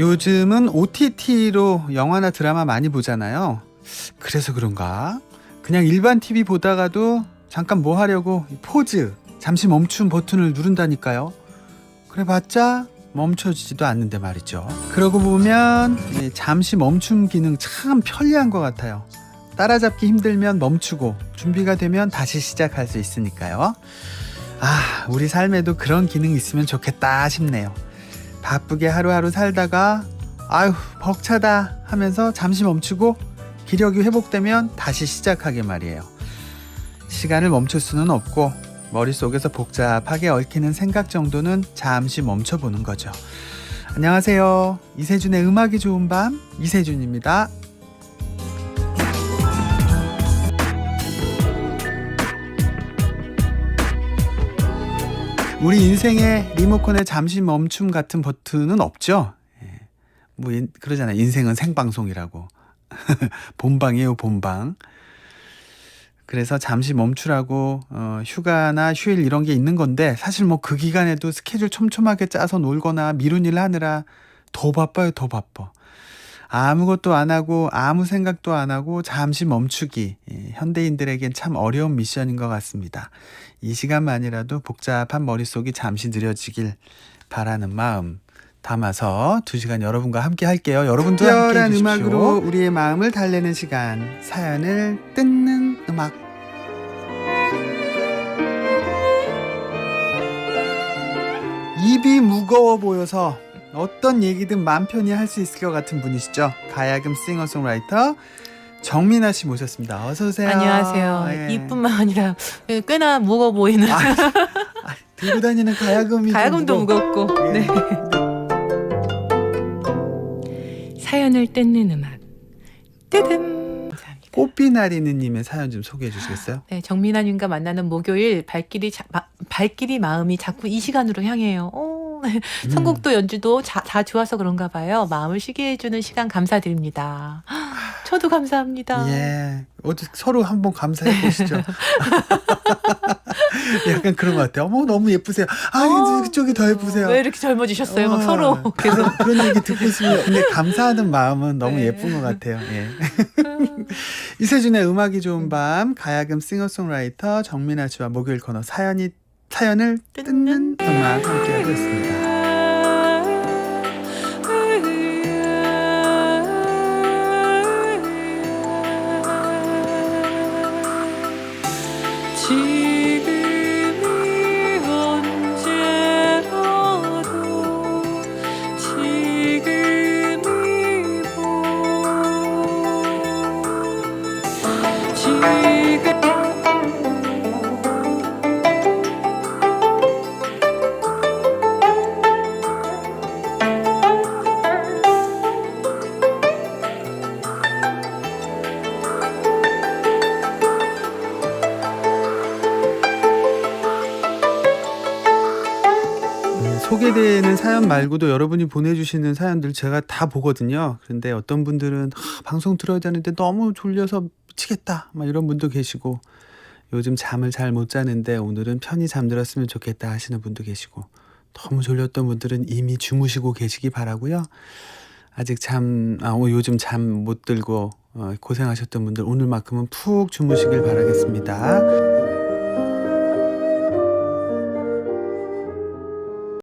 요즘은 OTT로 영화나 드라마 많이 보잖아요. 그래서 그런가? 그냥 일반 TV 보다가도 잠깐 뭐 하려고 이 포즈, 잠시 멈춤 버튼을 누른다니까요. 그래 봤자 멈춰지지도 않는데 말이죠. 그러고 보면 이 잠시 멈춤 기능 참 편리한 것 같아요. 따라잡기 힘들면 멈추고 준비가 되면 다시 시작할 수 있으니까요. 아, 우리 삶에도 그런 기능이 있으면 좋겠다 싶네요. 바쁘게 하루하루 살다가 아유 벅차다 하면서 잠시 멈추고 기력이 회복되면 다시 시작하게 말이에요. 시간을 멈출 수는 없고 머릿속에서 복잡하게 얽히는 생각 정도는 잠시 멈춰보는 거죠. 안녕하세요. 이세준의 음악이 좋은 밤 이세준입니다. 우리 인생에 리모컨에 잠시 멈춤 같은 버튼은 없죠. 예. 뭐 인- 그러잖아요. 인생은 생방송이라고. 본방이에요, 본방. 그래서 잠시 멈추라고 어, 휴가나 휴일 이런 게 있는 건데 사실 뭐 그 기간에도 스케줄 촘촘하게 짜서 놀거나 미룬 일 하느라 더 바빠요, 더 바빠. 아무것도 안 하고 아무 생각도 안 하고 잠시 멈추기 예, 현대인들에겐 참 어려운 미션인 것 같습니다. 이 시간만이라도 복잡한 머릿속이 잠시 느려지길 바라는 마음 담아서 두 시간 여러분과 함께 할게요. 여러분도 함께 특별한 해주십시오. 음악으로 우리의 마음을 달래는 시간 사연을 뜯는 음악 입이 무거워 보여서 어떤 얘기든 맘 편히 할 수 있을 것 같은 분이시죠. 가야금 싱어송라이터 정민아 씨 모셨습니다. 어서 오세요. 안녕하세요. 예. 이뿐만 아니라 꽤나 무거워 보이는 아, 아, 들고 다니는 가야금이 좀 가야금도. 무겁고 예. 네. 사연을 뜯는 음악 감사합니다. 꽃비나리느님의 사연 좀 소개해 주시겠어요? 네, 정민아님과 만나는 목요일 발길이 자, 마, 발길이 마음이 자꾸 이 시간으로 향해요. 오, 네. 음. 선곡도 연주도 자, 다 좋아서 그런가 봐요. 마음을 쉬게 해주는 시간 감사드립니다. 저도 감사합니다. 예, 어디 서로 한번 감사해 보시죠. 약간 그런 것 같아요. 어머 너무 예쁘세요. 아 어, 그쪽이 더 예쁘세요. 왜 이렇게 젊어지셨어요? 막 어, 서로 계속. 그런, 그런 얘기 듣고 있으면 근데 감사하는 마음은 너무 네. 예쁜 것 같아요. 예. 이세준의 음악이 좋은 밤 가야금 싱어송라이터 정민아 씨와 목요일 코너 사연이 사연을 뜯는 음악. 지금이 언제라도 지금이 소개되는 사연 말고도 여러분이 보내주시는 사연들 제가 다 보거든요. 그런데 어떤 분들은 하, 방송 들어야 되는데 너무 졸려서 미치겠다. 막 이런 분도 계시고 요즘 잠을 잘 못 자는데 오늘은 편히 잠들었으면 좋겠다 하시는 분도 계시고 너무 졸렸던 분들은 이미 주무시고 계시기 바라고요. 아직 잠, 아, 어, 요즘 잠 못 들고 어, 고생하셨던 분들 오늘만큼은 푹 주무시길 바라겠습니다.